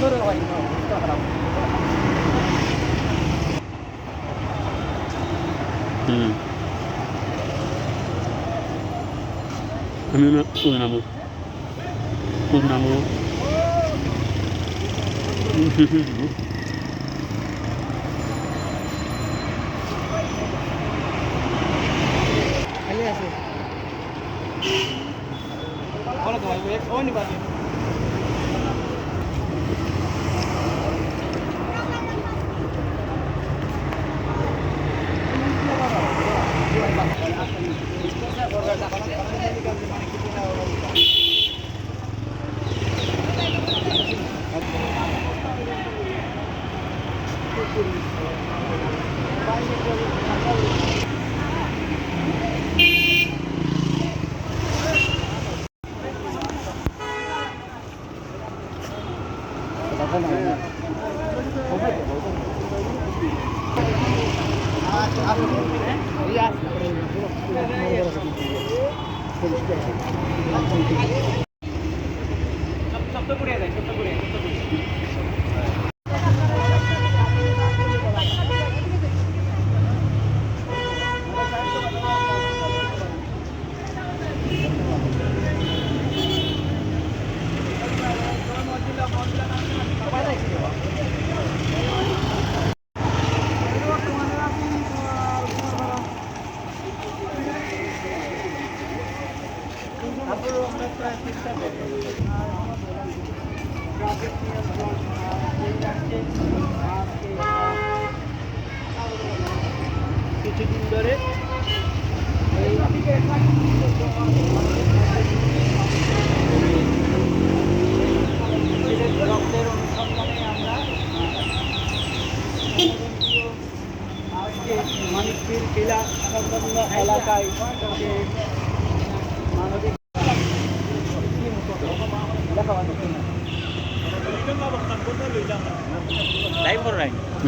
안 내려가니까 하라고. 음. 그러면 소나무, 소나무. 안녕하세요. 걸어도 말고 어디 봐요. হুম আমি না ওই নামো ওই নামো কিছুদিন ধরে রক্তের অনুসন্ধানে আমরা আজকে মানিকপীর জেলা সংলগ্ন এলাকায় যে মানবিক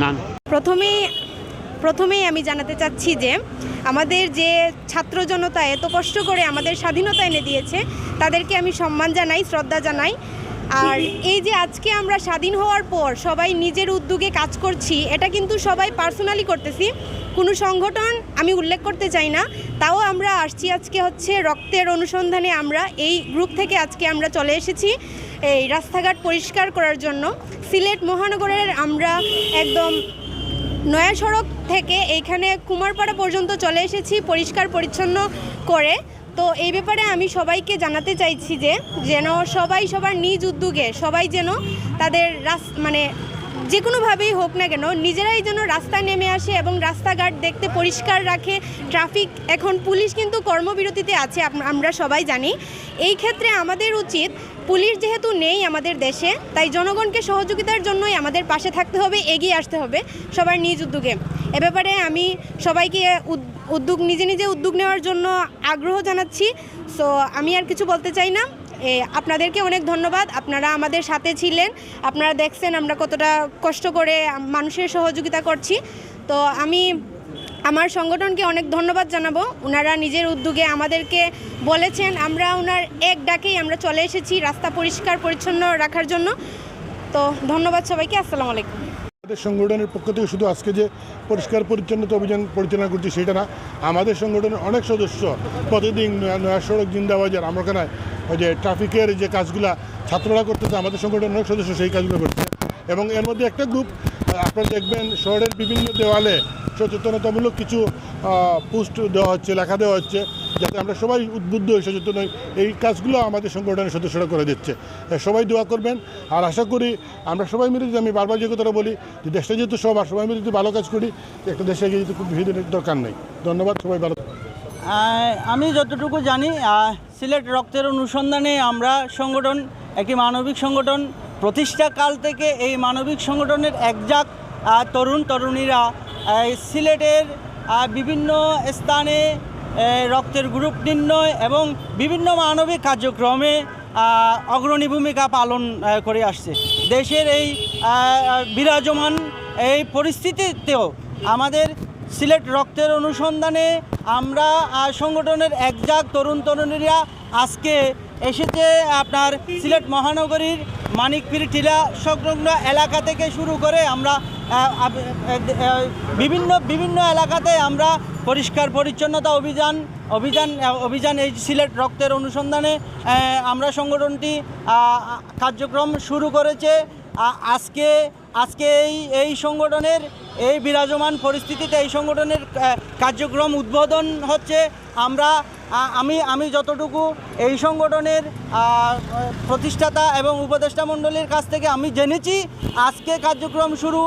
না প্রথমেই প্রথমেই আমি জানাতে চাচ্ছি যে, আমাদের যে ছাত্র জনতা এত কষ্ট করে আমাদের স্বাধীনতা এনে দিয়েছে, তাদেরকে আমি সম্মান জানাই, শ্রদ্ধা জানাই। আর এই যে আজকে আমরা স্বাধীন হওয়ার পর সবাই নিজের উদ্যোগে কাজ করছি, এটা কিন্তু সবাই পার্সোনালি করতেছি। কোনো সংগঠন আমি উল্লেখ করতে চাই না, তাও আমরা আসছি আজকে হচ্ছে রক্তের অনুসন্ধানে আমরা, এই গ্রুপ থেকে আজকে আমরা চলে এসেছি। এই রাস্তাঘাট পরিষ্কার করার জন্য সিলেট মহানগরের আমরা একদম নয়া সড়ক থেকে এইখানে কুমারপাড়া পর্যন্ত চলে এসেছি পরিষ্কার পরিচ্ছন্ন করে। তো এই ব্যাপারে আমি সবাইকে জানাতে চাইছি যে, যেন সবাই সবার নিজ উদ্যোগে, সবাই যেন তাদের রাস মানে যে কোনোভাবেই হোক না কেন, নিজেরাই যেন রাস্তায় নেমে আসে এবং রাস্তাঘাট দেখতে পরিষ্কার রাখে। ট্রাফিক, এখন পুলিশ কিন্তু কর্মবিরতিতে আছে আমরা সবাই জানি। এই ক্ষেত্রে আমাদের উচিত পুলিশ যেহেতু নেই আমাদের দেশে, তাই জনগণকে সহযোগিতার জন্যই আমাদের পাশে থাকতে হবে, এগিয়ে আসতে হবে সবার নিজ উদ্যোগে। এ ব্যাপারে আমি সবাইকে উদ- উদ্যোগ, নিজে নিজে উদ্যোগ নেওয়ার জন্য আগ্রহ জানাচ্ছি। সো, আমি আর কিছু বলতে চাই না। আপনাদেরকে অনেক ধন্যবাদ। আপনারা আমাদের সাথে ছিলেন। আপনারা দেখছেন আমরা কতটা কষ্ট করে মানুষের সহযোগিতা করছি। তো, আমি আমার সংগঠনকে অনেক ধন্যবাদ জানাব। ওনারা নিজের উদ্যোগে আমাদেরকে বলেছেন, আমরা ওনার এক ডাকেই আমরা চলে এসেছি রাস্তা পরিষ্কার পরিচ্ছন্ন রাখার জন্য। তো ধন্যবাদ সবাইকে, আসসালামু আলাইকুম। আমাদের সংগঠনের পক্ষ থেকে শুধু আজকে যে পরিষ্কার পরিচ্ছন্নতা অভিযান পরিচালনা করছি সেটা না, আমাদের সংগঠনের অনেক সদস্য প্রতিদিন নয়া সড়ক জিন্দাবাজার আমরখানায় ওই যে ট্রাফিকের যে কাজগুলা ছাত্ররা করতেছে, আমাদের সংগঠনের অনেক সদস্য সেই কাজগুলো করছে। এবং এর মধ্যে একটা গ্রুপ আপনারা দেখবেন শহরের বিভিন্ন দেওয়ালে সচেতনতামূলক কিছু পোস্ট দেওয়া হচ্ছে, লেখা দেওয়া হচ্ছে, যাতে আমরা সবাই উদ্বুদ্ধ হই, সচেতন হই। এই কাজগুলো আমাদের সংগঠনের সদস্যরা করে দিচ্ছে। সবাই দোয়া করবেন। আর আশা করি আমরা সবাই মিলে যদি আমি বারবার যে কথাটা বলি, যে দেশটা যেহেতু সবার সবাই মিলে যদি ভালো কাজ করি একটা দেশে এগিয়ে যেতে খুব বেশি দিনের দরকার নেই। ধন্যবাদ, সবাই ভালো আমি যতটুকু জানি সিলেট রক্তের অনুসন্ধানে আমরা সংগঠন, একটি মানবিক সংগঠন প্রতিষ্ঠাকাল থেকে এই মানবিক সংগঠনের একজাক তরুণ তরুণীরা সিলেটের বিভিন্ন স্থানে রক্তের গ্রুপ নির্ণয় এবং বিভিন্ন মানবিক কার্যক্রমে অগ্রণী ভূমিকা পালন করে আসছে। দেশের এই বিরাজমান এই পরিস্থিতিতেও আমাদের সিলেট রক্তের অনুসন্ধানে আমরা সংগঠনের একজাক তরুণ তরুণীরা আজকে এসেছে আপনার সিলেট মহানগরীর মানিকপীর টিলা সংলগ্ন এলাকা থেকে শুরু করে আমরা বিভিন্ন বিভিন্ন এলাকাতে আমরা পরিষ্কার পরিচ্ছন্নতা অভিযান অভিযান অভিযান এই সিলেট রক্তের অনুসন্ধানে আমরা সংগঠনটি কার্যক্রম শুরু করেছে। আজকে আজকে এই এই সংগঠনের, এই বিরাজমান পরিস্থিতিতে এই সংগঠনের কার্যক্রম উদ্বোধন হচ্ছে। আমরা আমি আমি যতটুকু এই সংগঠনের প্রতিষ্ঠাতা এবং উপদেষ্টা মণ্ডলীর কাছ থেকে আমি জেনেছি, আজকে কার্যক্রম শুরু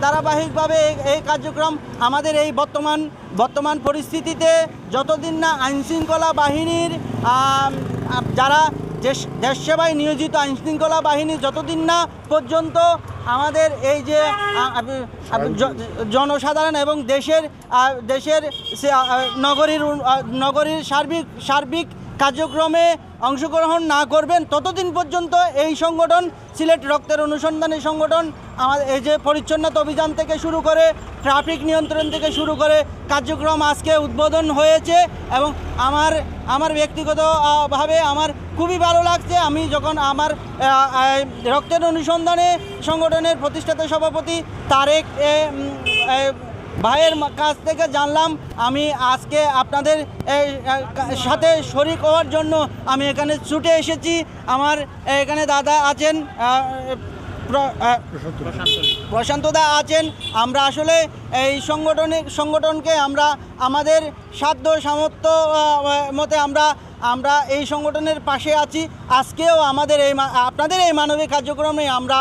ধারাবাহিকভাবে এই- কার্যক্রম আমাদের এই বর্তমান বর্তমান পরিস্থিতিতে যতদিন না আইনশৃঙ্খলা বাহিনীর যারা দেশ সেবায় নিয়োজিত আইনশৃঙ্খলা বাহিনী যতদিন না পর্যন্ত আমাদের এই যে জনসাধারণ এবং দেশের দেশের নগরীর নগরীর সার্বিক সার্বিক কার্যক্রমে অংশগ্রহণ না করবেন, ততদিন পর্যন্ত এই সংগঠন সিলেট রক্তের অনুসন্ধানী সংগঠন আমাদের এই যে পরিচ্ছন্নতা অভিযান থেকে শুরু করে ট্রাফিক নিয়ন্ত্রণ থেকে শুরু করে কার্যক্রম আজকে উদ্বোধন হয়েছে এবং আমার আমার ব্যক্তিগতভাবে আমার খুবই ভালো লাগছে। আমি যখন আমার রক্তের অনুসন্ধানে সংগঠনের প্রতিষ্ঠাতা সভাপতি তারেক ভাইয়ের কাছ থেকে জানলাম, আমি আজকে আপনাদের সাথে শরিক হওয়ার জন্য আমি এখানে ছুটে এসেছি। আমার এখানে দাদা আছেন প্রশান্তদা আছেন। আমরা আসলে এই সংগঠনে সংগঠনকে আমরা আমাদের সাধ্য সামর্থ্য মতে আমরা আমরা এই সংগঠনের পাশে আছি। আজকেও আমাদের এই আপনাদের এই মানবিক কার্যক্রমে আমরা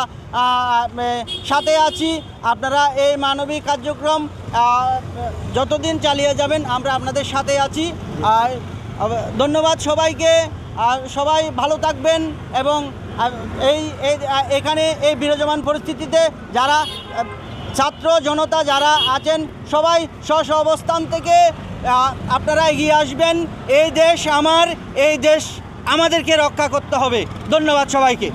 সাথে আছি। আপনারা এই মানবিক কার্যক্রম যতদিন চালিয়ে যাবেন, আমরা আপনাদের সাথে আছি। আর ধন্যবাদ সবাইকে। আর সবাই ভালো থাকবেন এবং এই এখানে এই বিরাজমান পরিস্থিতিতে যারা ছাত্র জনতা যারা আছেন, সবাই স্ব স্ব অবস্থান থেকে আপনারা এগিয়ে আসবেন। এই দেশ আমার, এই দেশ আমাদেরকে রক্ষা করতে হবে। ধন্যবাদ সবাইকে।